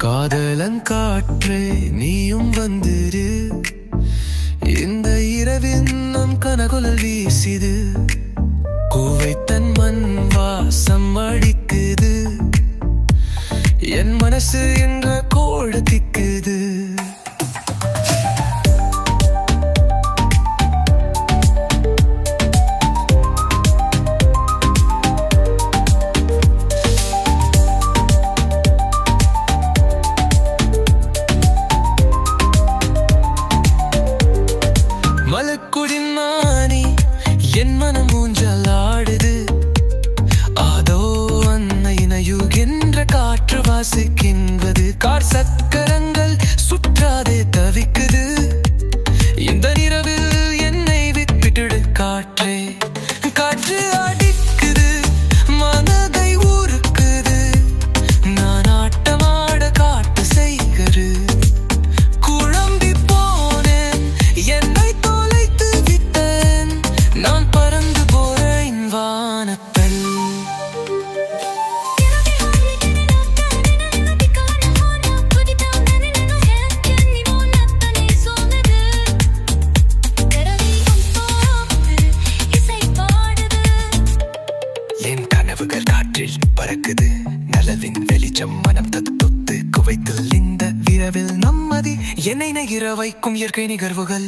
காதலன் காற்றே நீயும் வந்துரு. இந்த இரவின் நம் கனகுலல் வீசிது. குவைத்தன் மண் வாசம் அடிக்குது. என் மனசு என்ற கோடு திக்குது. என் மனம் ஊஞ்சல் ஆடுது. அதோ அன்னை நயுகின்ற காற்று வாசிக்கின்றது. கார் சக்கரங்கள் கனவுகள் காற்றில் பறக்குது. நலவின் வெளிச்சம் மனம் தத்தொத்து குவைத்தில் இந்த விரவில் நம்மதி என்னை நகிர வைக்கும் இயற்கை நிகழ்வுகள்